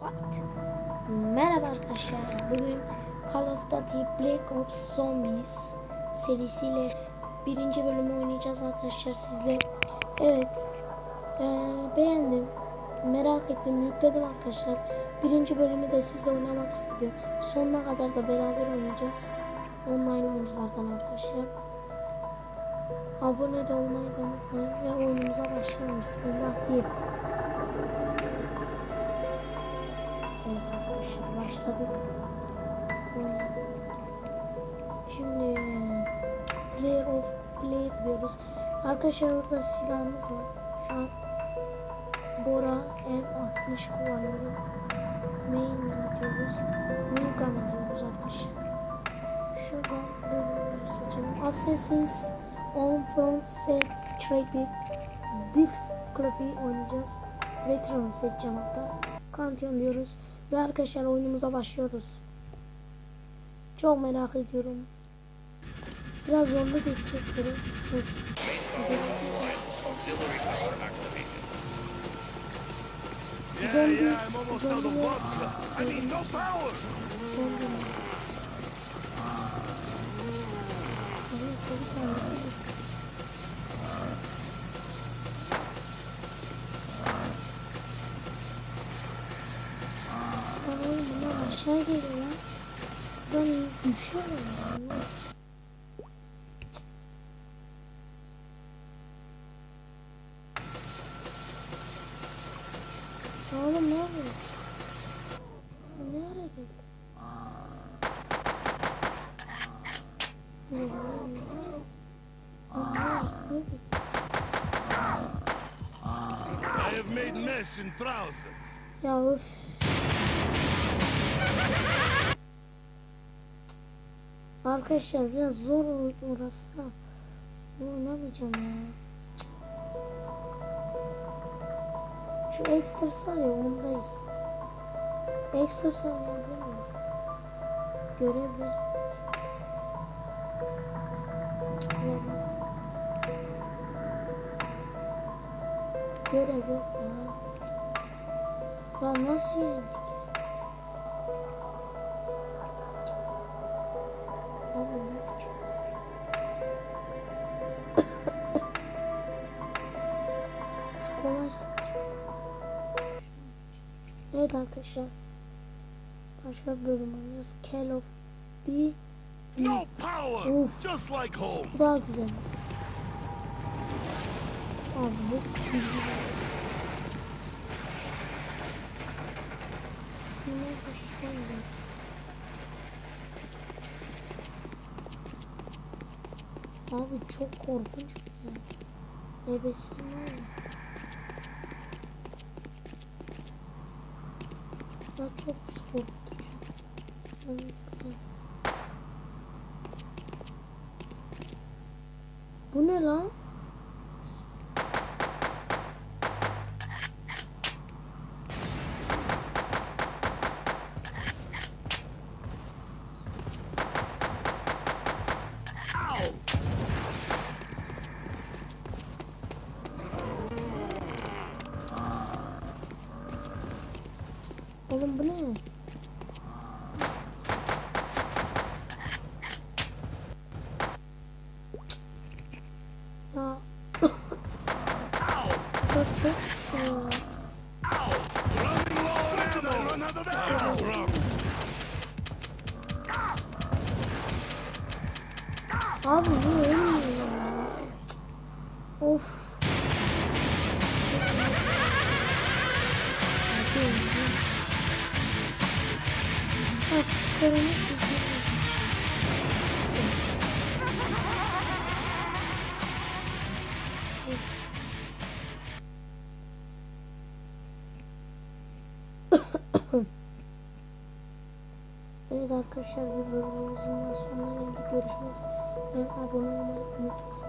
Fight. Merhaba arkadaşlar. Bugün Call of Duty Black Ops Zombies serisiyle birinci bölümü oynayacağız arkadaşlar sizle. Evet. eee, beğendim. Merak ettim. Yükledim arkadaşlar. Birinci bölümü de sizle oynamak istedim. Sonuna kadar da beraber oynayacağız. Online oyunculardan arkadaşlar. Abone de olmayı da unutmayın. Ve oyunumuza başlayalım. Bismillah deyip. Evet arkadaşlar başladık. Şimdi Player of Play diyoruz. Arkadaşlar orada silahımız var. Şu an Bora M60 kullanıyorum. Main menu diyoruz. Nilgun'a diyoruz arkadaşlar. Şuradan bölümümüzü seçelim. Assassin's on Front Set Trapid Difficulty oynayacağız. Veteran seçeceğim hatta. Kantion diyoruz. Ve arkadaşlar oyunumuza başlıyoruz. Çok merak ediyorum. Biraz zorlu geçecek biri. Evet. Yeah, Zombie- yeah, I'm almost out of zombie- vodka. I mean, no power. Zombi mi? Neyse bir tanesi bu. Lan oğlum bunlar aşağı geliyor lan. Ben düşüyorum ya. Oğlum ne yapıyor? Ne ara geldi? Ne. I have made mesh in trousers. Ya öf. Arkadaşlar biraz zor oldu orası da. Bunu ya. Şu ekstras var ya ondayız. Ekstras oynayabilir miyiz? Görev ver. Vermez. Görev yok ya. Ya nasıl yenildik Evet arkadaşlar. Başka bir bölüm oynayacağız. Call of Duty. No power, Oof. just like home. Bu daha güzel. Abi hepsi hoşlanmıyor. Abi çok korkunç ya. Ebesin var ya. Ya çok falan. Bu ne lan? Oğlum bu ne? Ya bu çok. Run. Abi bu ya. Of. Hadi ya. Evet arkadaşlar bir bölümümüzün sonuna geldik. Görüşmek üzere. Abone olmayı unutmayın.